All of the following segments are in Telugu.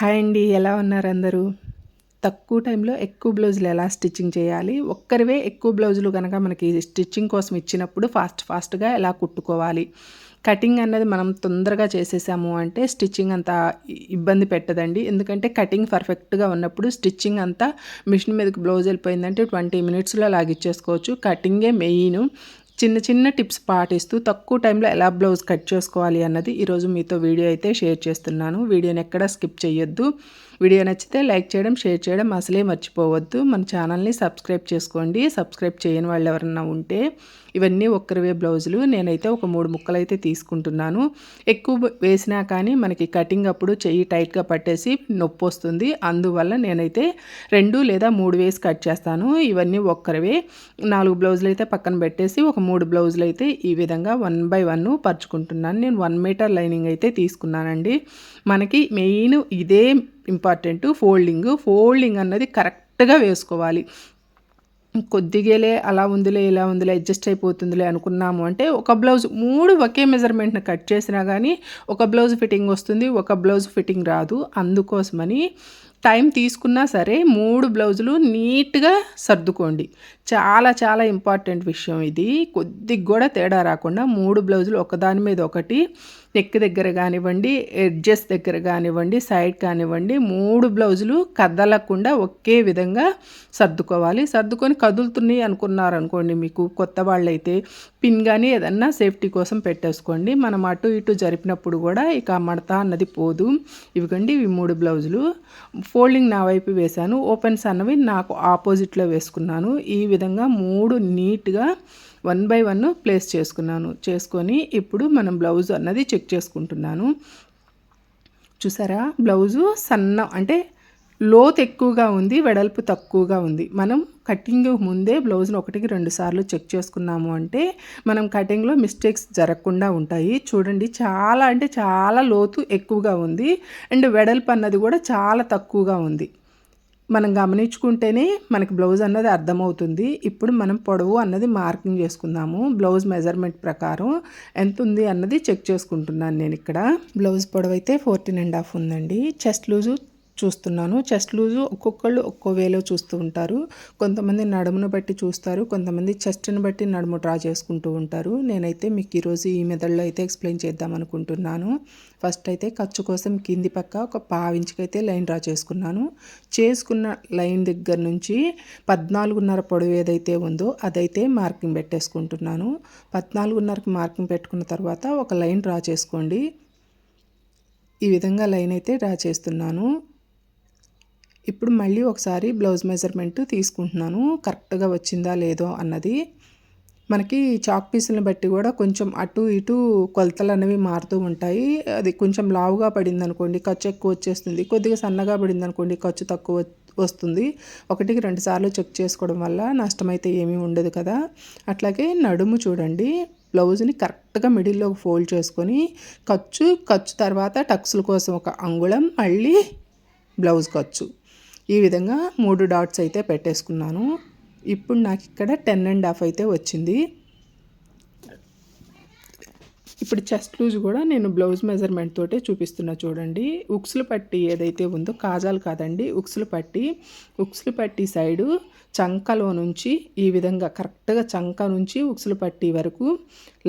హాయ్ అండి ఎలా ఉన్నారు అందరూ? తక్కువ టైంలో ఎక్కువ బ్లౌజులు ఎలా స్టిచ్చింగ్ చేయాలి? ఒక్కరివే ఎక్కువ బ్లౌజులు కనుక మనకి స్టిచ్చింగ్ కోసం ఇచ్చినప్పుడు ఫాస్ట్ ఫాస్ట్గా ఎలా కుట్టుకోవాలి? కటింగ్ అన్నది మనం తొందరగా చేసేసాము అంటే స్టిచ్చింగ్ అంత ఇబ్బంది పెట్టదండి. ఎందుకంటే కటింగ్ పర్ఫెక్ట్గా ఉన్నప్పుడు స్టిచ్చింగ్ అంతా మిషన్ మీదకి బ్లౌజ్ వెళ్ళిపోయిందంటే ట్వంటీ మినిట్స్లో లాగిచ్చేసుకోవచ్చు. కటింగే మెయిన్. చిన్న చిన్న టిప్స్ పాటిస్తూ తక్కువ టైంలో ఎలా బ్లౌజ్ కట్ చేసుకోవాలి అన్నది ఈరోజు మీతో వీడియో అయితే షేర్ చేస్తున్నాను. వీడియోని ఎక్కడ స్కిప్ చేయొద్దు. వీడియో నచ్చితే లైక్ చేయడం షేర్ చేయడం అసలే మర్చిపోవద్దు. మన ఛానల్ని సబ్స్క్రైబ్ చేసుకోండి. సబ్స్క్రైబ్ చేయని వాళ్ళు ఎవరన్నా ఉంటే ఇవన్నీ ఒక్కరివే బ్లౌజులు. నేనైతే ఒక మూడు ముక్కలు అయితే తీసుకుంటున్నాను. ఎక్కువ వేసినా కానీ మనకి కటింగ్ అప్పుడు చెయ్యి టైట్గా పట్టేసి నొప్పి వస్తుంది. అందువల్ల నేనైతే రెండు లేదా మూడు వేసి కట్ చేస్తాను. ఇవన్నీ ఒక్కరివే. నాలుగు బ్లౌజులు అయితే పక్కన పెట్టేసి ఒక మూడు బ్లౌజులు అయితే ఈ విధంగా వన్ బై వన్ పరుచుకుంటున్నాను. నేను వన్ మీటర్ లైనింగ్ అయితే తీసుకున్నానండి. మనకి మెయిన్ ఇదే ఇంపార్టెంట్. ఫోల్డింగ్. ఫోల్డింగ్ అన్నది కరెక్ట్గా వేసుకోవాలి. కొద్దిగేలే అలా ఉందిలే ఇలా ఉందిలే అడ్జస్ట్ అయిపోతుందిలే అనుకున్నాము అంటే ఒక బ్లౌజ్ మూడు ఒకే మెజర్మెంట్ని కట్ చేసినా కానీ ఒక బ్లౌజ్ ఫిట్టింగ్ వస్తుంది ఒక బ్లౌజ్ ఫిట్టింగ్ రాదు. అందుకోసమని టైం తీసుకున్నా సరే మూడు బ్లౌజులు నీట్గా సర్దుకోండి. చాలా చాలా ఇంపార్టెంట్ విషయం ఇది. కొద్దిగా కూడా తేడా రాకుండా మూడు బ్లౌజులు ఒకదాని మీద ఒకటి నెక్ దగ్గర కానివ్వండి ఎడ్జెస్ దగ్గర కానివ్వండి సైడ్ కానివ్వండి మూడు బ్లౌజులు కదలకుండా ఒకే విధంగా సర్దుకోవాలి. సర్దుకొని కదులుతున్నాయి అనుకున్నారనుకోండి మీకు కొత్త వాళ్ళైతే పిన్ కానీ ఏదన్నా సేఫ్టీ కోసం పెట్టేసుకోండి. మనం అటు ఇటు జరిపినప్పుడు కూడా ఇక మడత అన్నది పోదు. ఇవిగండి ఇవి మూడు బ్లౌజులు. ఫోల్డింగ్ నా వైపు వేశాను ఓపెన్స్ అన్నవి నాకు ఆపోజిట్లో వేసుకున్నాను. ఈ విధంగా మూడు నీట్గా వన్ బై వన్ ప్లేస్ చేసుకున్నాను. చేసుకొని ఇప్పుడు మనం బ్లౌజ్ అన్నది చెక్ చేసుకుంటున్నాను. చూసారా? బ్లౌజు సన్న అంటే లోత్ ఎక్కువగా ఉంది వెడల్పు తక్కువగా ఉంది. మనం కటింగ్ ముందే బ్లౌజ్ని ఒకటికి రెండు సార్లు చెక్ చేసుకున్నాము అంటే మనం కటింగ్లో మిస్టేక్స్ జరగకుండా ఉంటాయి. చూడండి చాలా అంటే చాలా లోతు ఎక్కువగా ఉంది. అండ్ వెడల్పు అన్నది కూడా చాలా తక్కువగా ఉంది. మనం గమనించుకుంటేనే మనకి బ్లౌజ్ అన్నది అర్థమవుతుంది. ఇప్పుడు మనం పొడవు అన్నది మార్కింగ్ చేసుకుందాము. బ్లౌజ్ మెజర్మెంట్ ప్రకారం ఎంత ఉంది అన్నది చెక్ చేసుకుంటున్నాను నేను ఇక్కడ. బ్లౌజ్ పొడవు అయితే ఫోర్టీన్ అండ్ హాఫ్ ఉందండి. చెస్ట్ లూజు చూస్తున్నాను. చెస్ట్ లూజు ఒక్కొక్కళ్ళు ఒక్కో వేలో చూస్తూ ఉంటారు. కొంతమంది నడుమును బట్టి చూస్తారు. కొంతమంది చెస్ట్ని బట్టి నడుము డ్రా చేసుకుంటూ ఉంటారు. నేనైతే మీకు ఈరోజు ఈ మెథడ్లో అయితే ఎక్స్ప్లెయిన్ చేద్దాం అనుకుంటున్నాను. ఫస్ట్ అయితే ఖర్చు కోసం కింది పక్క ఒక పావించికి లైన్ డ్రా చేసుకున్నాను. చేసుకున్న లైన్ దగ్గర నుంచి పద్నాలుగున్నర పొడవు ఏదైతే ఉందో అదైతే మార్కింగ్ పెట్టేసుకుంటున్నాను. పద్నాలుగున్నరకి మార్కింగ్ పెట్టుకున్న తర్వాత ఒక లైన్ డ్రా చేసుకోండి. ఈ విధంగా లైన్ అయితే డ్రా చేస్తున్నాను. ఇప్పుడు మళ్ళీ ఒకసారి బ్లౌజ్ మెజర్మెంట్ తీసుకుంటున్నాను. కరెక్ట్గా వచ్చిందా లేదో అన్నది. మనకి చాక్ పీసులను బట్టి కూడా కొంచెం అటు ఇటు కొలతలు అనేవి మారుతూ ఉంటాయి. అది కొంచెం లావుగా పడింది అనుకోండి ఖర్చు ఎక్కువ వచ్చేస్తుంది. కొద్దిగా సన్నగా పడింది అనుకోండి ఖర్చు తక్కువ వస్తుంది. ఒకటికి రెండు సార్లు చెక్ చేసుకోవడం వల్ల నష్టమైతే ఏమీ ఉండదు కదా. అట్లాగే నడుము చూడండి. బ్లౌజ్ని కరెక్ట్గా మిడిల్లో ఫోల్డ్ చేసుకొని ఖర్చు ఖర్చు తర్వాత టక్స్ల కోసం ఒక అంగుళం మళ్ళీ బ్లౌజ్ ఖర్చు. ఈ విధంగా మూడు డాట్స్ అయితే పెట్టేసుకున్నాను. ఇప్పుడు నాకు ఇక్కడ టెన్ అండ్ హాఫ్ అయితే వచ్చింది. ఇప్పుడు చెస్ట్ లూజ్ కూడా నేను బ్లౌజ్ మెజర్మెంట్ తోటే చూపిస్తున్నా చూడండి. ఉక్సులు పట్టి ఏదైతే ఉందో కాజాలు కాదండి ఉక్సులు పట్టి ఉక్సులు పట్టి సైడు చంకలో నుంచి ఈ విధంగా కరెక్ట్గా చంక నుంచి ఉక్సులు పట్టి వరకు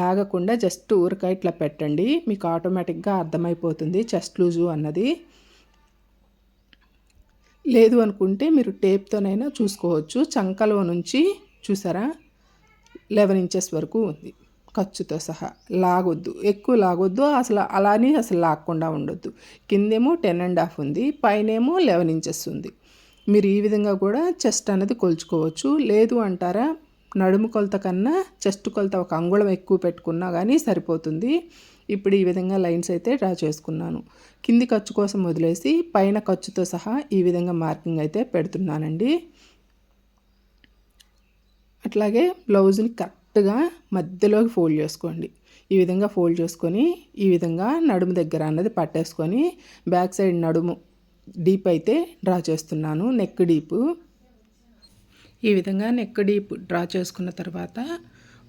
లాగకుండా జస్ట్ ఊరక ఇట్లా పెట్టండి. మీకు ఆటోమేటిక్గా అర్థమైపోతుంది చెస్ట్ లూజు అన్నది. లేదు అనుకుంటే మీరు టేప్తోనైనా చూసుకోవచ్చు. చంకలో నుంచి చూసారా? లెవెన్ ఇంచెస్ వరకు ఉంది ఖర్చుతో సహా. లాగొద్దు. ఎక్కువ లాగొద్దు. అసలు అలానే అసలు లాగకుండా ఉండొద్దు. కిందేమో టెన్ అండ్ హాఫ్ ఉంది. పైనేమో లెవెన్ ఇంచెస్ ఉంది. మీరు ఈ విధంగా కూడా చెస్ట్ అనేది కొలుచుకోవచ్చు. లేదు అంటారా? నడుము కొలత కన్నా చెస్ట్ కొలత ఒక అంగుళం ఎక్కువ పెట్టుకున్నా కానీ సరిపోతుంది. ఇప్పుడు ఈ విధంగా లైన్స్ అయితే డ్రా చేసుకున్నాను. కింది ఖర్చు కోసం వదిలేసి పైన ఖర్చుతో సహా ఈ విధంగా మార్కింగ్ అయితే పెడుతున్నానండి. అట్లాగే బ్లౌజ్ని కరెక్ట్గా మధ్యలోకి ఫోల్డ్ చేసుకోండి. ఈ విధంగా ఫోల్డ్ చేసుకొని ఈ విధంగా నడుము దగ్గర అన్నది పట్టేసుకొని బ్యాక్ సైడ్ నడుము డీప్ అయితే డ్రా చేస్తున్నాను. Neck deep. ఈ విధంగా నెక్ డీప్ డ్రా చేసుకున్న తర్వాత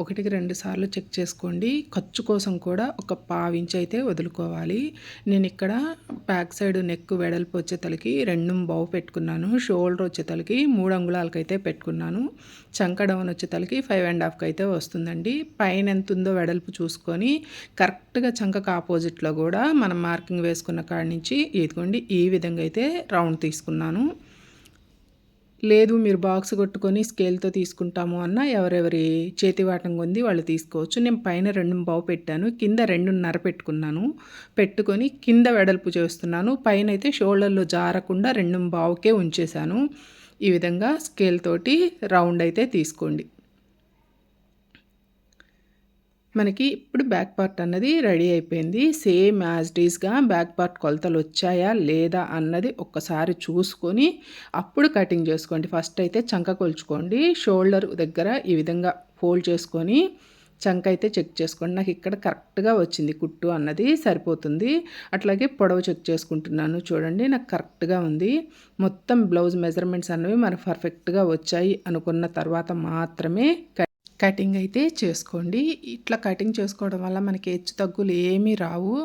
ఒకటికి రెండు సార్లు చెక్ చేసుకోండి. ఖర్చు కోసం కూడా ఒక పావించి అయితే వదులుకోవాలి. నేను ఇక్కడ బ్యాక్ సైడ్ నెక్ వెడల్పు వచ్చేతలకి రెండు బావు పెట్టుకున్నాను. షోల్డర్ వచ్చేతలకి మూడు అంగుళాలకి అయితే పెట్టుకున్నాను. చంక డౌన్ వచ్చేతలకి ఫైవ్ అండ్ హాఫ్కి అయితే వస్తుందండి. పైన ఎంత ఉందో వెడల్పు చూసుకొని కరెక్ట్గా చంకకు ఆపోజిట్లో కూడా మనం మార్కింగ్ వేసుకున్న కాడి నుంచి ఇదిగోండి ఈ విధంగా అయితే రౌండ్ తీసుకున్నాను. లేదు మీరు బాక్స్ కొట్టుకొని స్కేల్తో తీసుకుంటాము అన్న ఎవరెవరి చేతివాటం ఉంది వాళ్ళు తీసుకోవచ్చు. నేను పైన రెండు బావు పెట్టాను. కింద రెండున్నర పెట్టుకున్నాను. పెట్టుకొని కింద వెడల్పు చేస్తున్నాను. పైన అయితే షోల్డర్లో జారకుండా రెండు బావుకే ఉంచేశాను. ఈ విధంగా స్కేల్ తోటి రౌండ్ అయితే తీసుకోండి. మనకి ఇప్పుడు బ్యాక్ పార్ట్ అన్నది రెడీ అయిపోయింది. సేమ్ యాజ్ డీస్గా బ్యాక్ పార్ట్ కొలతలు వచ్చాయా లేదా అన్నది ఒక్కసారి చూసుకొని అప్పుడు కటింగ్ చేసుకోండి. ఫస్ట్ అయితే చంక కొలుచుకోండి. షోల్డర్ దగ్గర ఈ విధంగా ఫోల్డ్ చేసుకొని చంక అయితే చెక్ చేసుకోండి. నాకు ఇక్కడ కరెక్ట్గా వచ్చింది కుట్టు అన్నది సరిపోతుంది. అట్లాగే పొడవు చెక్ చేసుకుంటున్నాను చూడండి. నాకు కరెక్ట్గా ఉంది. మొత్తం బ్లౌజ్ మెజర్మెంట్స్ అన్నవి మనకు పర్ఫెక్ట్గా వచ్చాయి అనుకున్న తర్వాత మాత్రమే కటింగ్ అయితే చేసుకోండి. ఇట్లా కటింగ్ చేసుకోవడం వల్ల మనకి హెచ్చు తగ్గులు ఏమీ రావు.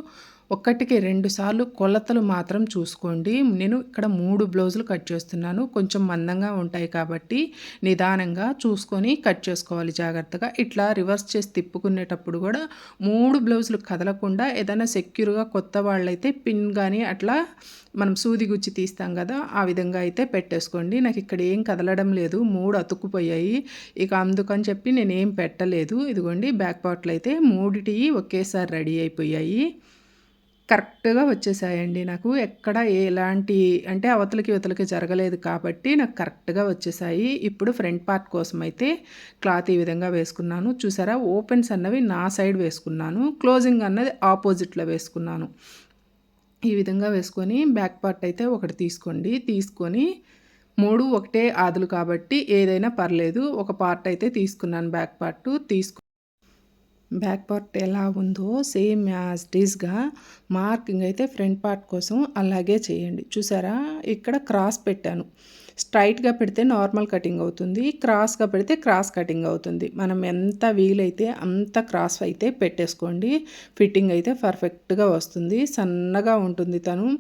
ఒక్కటికి రెండు సార్లు కొలతలు మాత్రం చూసుకోండి. నేను ఇక్కడ మూడు బ్లౌజులు కట్ చేస్తున్నాను. కొంచెం మందంగా ఉంటాయి కాబట్టి నిదానంగా చూసుకొని కట్ చేసుకోవాలి జాగ్రత్తగా. ఇట్లా రివర్స్ చేసి తిప్పుకునేటప్పుడు కూడా మూడు బ్లౌజులు కదలకుండా ఏదైనా సెక్యూర్గా కొత్త వాళ్ళైతే పిన్ కానీ అట్లా మనం సూది గుచ్చి తీస్తాం కదా ఆ విధంగా అయితే పెట్టేసుకోండి. నాకు ఇక్కడ ఏం కదలడం లేదు. మూడు అతుక్కుపోయాయి. ఇక అందుకని చెప్పి నేనేం పెట్టలేదు. ఇదిగోండి బ్యాక్ పార్ట్లు అయితే మూడిటివి ఒకేసారి రెడీ అయిపోయాయి. కరెక్ట్గా వచ్చేసాయండి. నాకు ఎక్కడ ఎలాంటి అంటే అవతలకి ఇవతలకి జరగలేదు కాబట్టి నాకు కరెక్ట్గా వచ్చేసాయి. ఇప్పుడు ఫ్రంట్ పార్ట్ కోసం అయితే క్లాత్ ఈ విధంగా వేసుకున్నాను. చూసారా? ఓపెన్స్ అన్నవి నా సైడ్ వేసుకున్నాను. క్లోజింగ్ అన్నది ఆపోజిట్లో వేసుకున్నాను. ఈ విధంగా వేసుకొని బ్యాక్ పార్ట్ అయితే ఒకటి తీసుకోండి. తీసుకొని మూడు ఒకటే ఆదులు కాబట్టి ఏదైనా పర్లేదు. ఒక పార్ట్ అయితే తీసుకున్నాను బ్యాక్ పార్ట్. తీసుకు బ్యాక్ పార్ట్ ఎలా ఉందో సేమ్ యాజ్ డీస్గా మార్కింగ్ అయితే ఫ్రంట్ పార్ట్ కోసం అలాగే చేయండి. చూసారా? ఇక్కడ క్రాస్ పెట్టాను. స్ట్రైట్గా పెడితే నార్మల్ కటింగ్ అవుతుంది క్రాస్గా పెడితే క్రాస్ కటింగ్ అవుతుంది. మనం ఎంత వీలైతే అంత క్రాస్ అయితే పెట్టేసుకోండి. ఫిట్టింగ్ అయితే పర్ఫెక్ట్గా వస్తుంది. సన్నగా ఉంటుంది తను.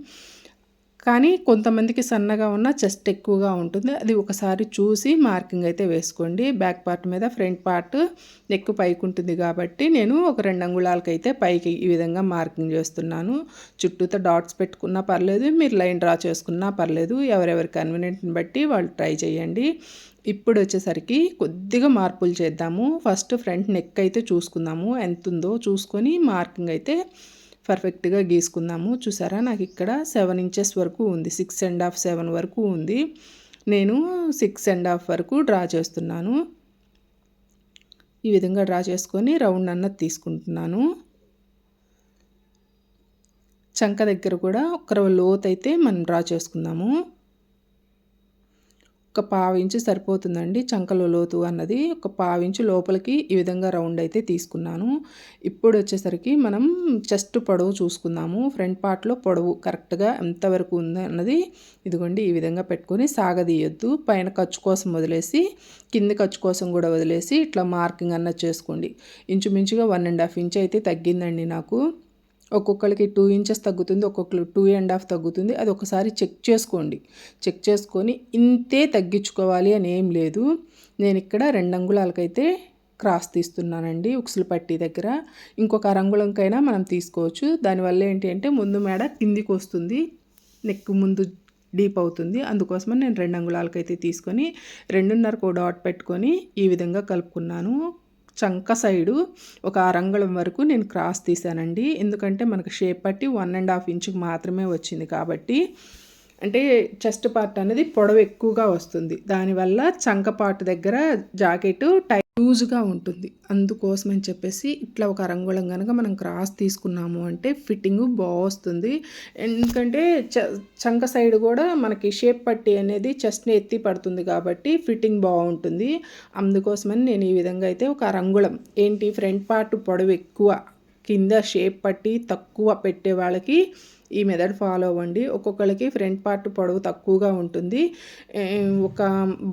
కానీ కొంతమందికి సన్నగా ఉన్న చెస్ట్ ఎక్కువగా ఉంటుంది. అది ఒకసారి చూసి మార్కింగ్ అయితే వేసుకోండి. బ్యాక్ పార్ట్ మీద ఫ్రంట్ పార్ట్ నెక్ పైకి ఉంటుంది కాబట్టి నేను ఒక రెండు అంగుళాలకైతే పైకి ఈ విధంగా మార్కింగ్ చేస్తున్నాను. చుట్టూతో డాట్స్ పెట్టుకున్నా పర్లేదు మీరు లైన్ డ్రా చేసుకున్నా పర్లేదు ఎవరెవరి కన్వీనియంట్ని బట్టి వాళ్ళు ట్రై చేయండి. ఇప్పుడు వచ్చేసరికి కొద్దిగా మార్పులు చేద్దాము. ఫస్ట్ ఫ్రంట్ నెక్ అయితే చూసుకుందాము. ఎంత ఉందో చూసుకొని మార్కింగ్ అయితే పర్ఫెక్ట్గా గీసుకుందాము చూసారా? నాకు ఇక్కడ సెవెన్ ఇంచెస్ వరకు ఉంది. సిక్స్ అండ్ హాఫ్ సెవెన్ వరకు ఉంది. నేను సిక్స్ అండ్ హాఫ్ వరకు డ్రా చేస్తున్నాను. ఈ విధంగా డ్రా చేసుకొని రౌండ్ అన్నది తీసుకుంటున్నాను. చంక దగ్గర కూడా ఒక లోత్ అయితే మనం డ్రా చేసుకుందాము. ఒక పావించు సరిపోతుందండి చంకలో లోతు అన్నది. ఒక పావించు లోపలికి ఈ విధంగా రౌండ్ అయితే తీసుకున్నాను. ఇప్పుడు వచ్చేసరికి మనం చెస్ట్ పొడవు చూసుకుందాము. ఫ్రంట్ పార్ట్లో పొడవు కరెక్ట్గా ఎంతవరకు ఉంది అన్నది ఇదిగోండి ఈ విధంగా పెట్టుకొని సాగదీయొద్దు. పైన ఖర్చు కోసం వదిలేసి కింది ఖర్చు కోసం కూడా వదిలేసి ఇట్లా మార్కింగ్ అన్నది చేసుకోండి. ఇంచుమించుగా వన్ అండ్ హాఫ్ ఇంచ్ అయితే తగ్గిందండి నాకు. ఒక్కొక్కరికి టూ ఇంచెస్ తగ్గుతుంది ఒక్కొక్కరు టూ అండ్ హాఫ్ తగ్గుతుంది. అది ఒకసారి చెక్ చేసుకోండి. చెక్ చేసుకొని ఇంతే తగ్గించుకోవాలి అని ఏం లేదు. నేను ఇక్కడ రెండు అంగుళాలకైతే క్రాస్ తీస్తున్నానండి ఉక్సులు పట్టి దగ్గర. ఇంకొక అరంగుళంకైనా మనం తీసుకోవచ్చు. దానివల్ల ఏంటి అంటే ముందు మేడ కిందికి వస్తుంది నెక్ ముందు డీప్ అవుతుంది. అందుకోసమని నేను రెండు అంగుళాలకైతే తీసుకొని రెండున్నరకు డాట్ పెట్టుకొని ఈ విధంగా కలుపుకున్నాను. చంక సైడు ఒక అరంగళం వరకు నేను క్రాస్ తీసానండి ఎందుకంటే మనకు షేప్ పట్టి వన్ అండ్ హాఫ్ ఇంచుకి మాత్రమే వచ్చింది కాబట్టి అంటే చెస్ట్ పార్ట్ అనేది పొడవు ఎక్కువగా వస్తుంది. దానివల్ల చంక పార్ట్ దగ్గర జాకెట్ టై లూజ్గా ఉంటుంది. అందుకోసం అని చెప్పేసి ఇట్లా ఒక రంగుళం కనుక మనం క్రాస్ తీసుకున్నాము అంటే ఫిట్టింగ్ బాగొస్తుంది. ఎందుకంటే చ చంక సైడ్ కూడా మనకి షేప్ పట్టి అనేది చెస్ట్ని ఎత్తి పడుతుంది కాబట్టి ఫిట్టింగ్ బాగుంటుంది. అందుకోసమని నేను ఈ విధంగా అయితే ఒక రంగుళం ఏంటి? ఫ్రంట్ పార్ట్ పొడవు ఎక్కువ కింద షేప్ పట్టి తక్కువ పెట్టే వాళ్ళకి ఈ మెథడ్ ఫాలో అవ్వండి. ఒక్కొక్కరికి ఫ్రంట్ పార్ట్ పొడవు తక్కువగా ఉంటుంది. ఒక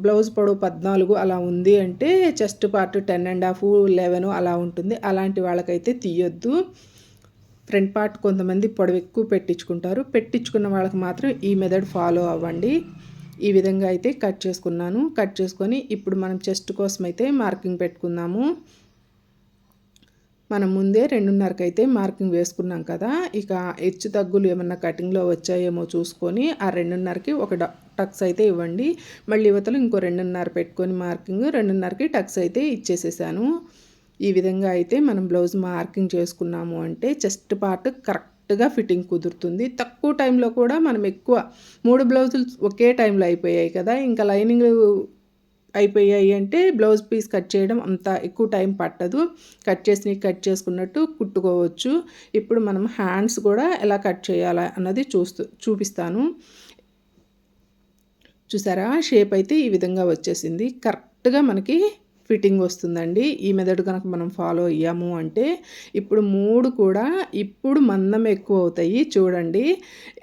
బ్లౌజ్ పొడవు పద్నాలుగు అలా ఉంది అంటే chest part ten and half eleven అలా ఉంటుంది. అలాంటి వాళ్ళకైతే తీయొద్దు. ఫ్రంట్ పార్ట్ కొంతమంది పొడవు ఎక్కువ పెట్టించుకుంటారు. పెట్టించుకున్న వాళ్ళకి మాత్రం ఈ మెథడ్ ఫాలో అవ్వండి. ఈ విధంగా అయితే కట్ చేసుకున్నాను. కట్ చేసుకొని ఇప్పుడు మనం చెస్ట్ కోసం అయితే మార్కింగ్ పెట్టుకుందాము. మనం ముందే రెండున్నరకి అయితే మార్కింగ్ వేసుకున్నాం కదా ఇక హెచ్చు తగ్గులు ఏమన్నా కటింగ్లో వచ్చాయేమో చూసుకొని ఆ రెండున్నరకి ఒక టక్స్ అయితే ఇవ్వండి. మళ్ళీ యువతలు ఇంకో రెండున్నర పెట్టుకొని మార్కింగ్ రెండున్నరకి టక్స్ అయితే ఇచ్చేసేసాను. ఈ విధంగా అయితే మనం బ్లౌజ్ మార్కింగ్ చేసుకున్నాము అంటే చెస్ట్ పార్ట్ కరెక్ట్గా ఫిట్టింగ్ కుదురుతుంది. తక్కువ టైంలో కూడా మనం ఎక్కువ మూడు బ్లౌజులు ఒకే టైంలో అయిపోయాయి కదా ఇంకా లైనింగ్ అయిపోయాయి అంటే బ్లౌజ్ పీస్ కట్ చేయడం అంత ఎక్కువ టైం పట్టదు. కట్ చేసి కట్ చేసుకున్నట్టు కుట్టుకోవచ్చు. ఇప్పుడు మనం హ్యాండ్స్ కూడా ఎలా కట్ చేయాలా అన్నది చూస్తూ చూపిస్తాను. చూసారా? షేప్ అయితే ఈ విధంగా వచ్చేసింది. కరెక్ట్గా మనకి ఫిట్టింగ్ వస్తుందండి. ఈ మెథడ్ కనుక మనం ఫాలో అయ్యాము అంటే ఇప్పుడు మూడు కూడా ఇప్పుడు మందం ఎక్కువ అవుతాయి. చూడండి.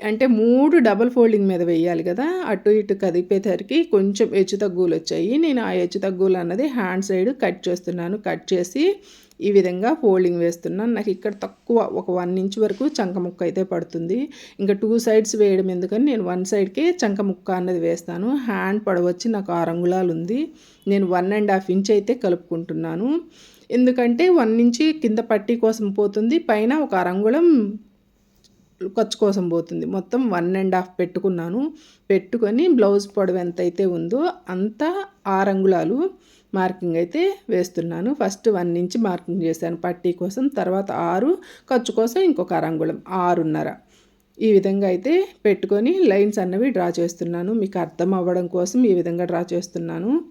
అంటే మూడు డబల్ ఫోల్డింగ్ మీద వేయాలి కదా. అటు ఇటు కదిపేసరికి కొంచెం హెచ్చు తగ్గులు వచ్చాయి నేను ఆ హెచ్చు తగ్గులు అన్నది హ్యాండ్ సైడ్ కట్ చేస్తున్నాను. కట్ చేసి ఈ విధంగా ఫోల్డింగ్ వేస్తున్నాను నాకు ఇక్కడ తక్కువ ఒక వన్ ఇంచ్ వరకు చంక ముక్క అయితే పడుతుంది. ఇంకా టూ సైడ్స్ వేయడం ఎందుకని నేను వన్ సైడ్కే చంక ముక్క అన్నది వేస్తాను. హ్యాండ్ పడవచ్చి నాకు ఆరంగుళాలు ఉంది. నేను వన్ అండ్ హాఫ్ ఇంచ్ అయితే కలుపుకుంటున్నాను. ఎందుకంటే వన్ ఇంచి కింద పట్టీ కోసం పోతుంది. పైన ఒక అరంగుళం ఖర్చు కోసం పోతుంది. మొత్తం వన్ అండ్ హాఫ్ పెట్టుకున్నాను. పెట్టుకొని బ్లౌజ్ పొడవు ఎంత అయితే ఉందో అంత ఆరంగుళాలు మార్కింగ్ అయితే వేస్తున్నాను. ఫస్ట్ వన్ ఇంచ్ మార్కింగ్ చేశాను పట్టీ కోసం. తర్వాత ఆరు ఖర్చు కోసం ఇంకొక అరంగుళం ఆరున్నర. ఈ విధంగా అయితే పెట్టుకొని లైన్స్ అన్నవి డ్రా చేస్తున్నాను. మీకు అర్థం అవ్వడం కోసం ఈ విధంగా డ్రా చేస్తున్నాను.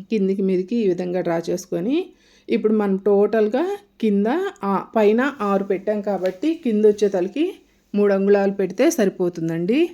కిందికి మీదికి ఈ విధంగా డ్రా చేసుకొని ఇప్పుడు మనం టోటల్గా కింద ఆ- పైన ఆరు పెట్టాం కాబట్టి కింద వచ్చే తలకి మూడు అంగుళాలు పెడితే సరిపోతుందండి.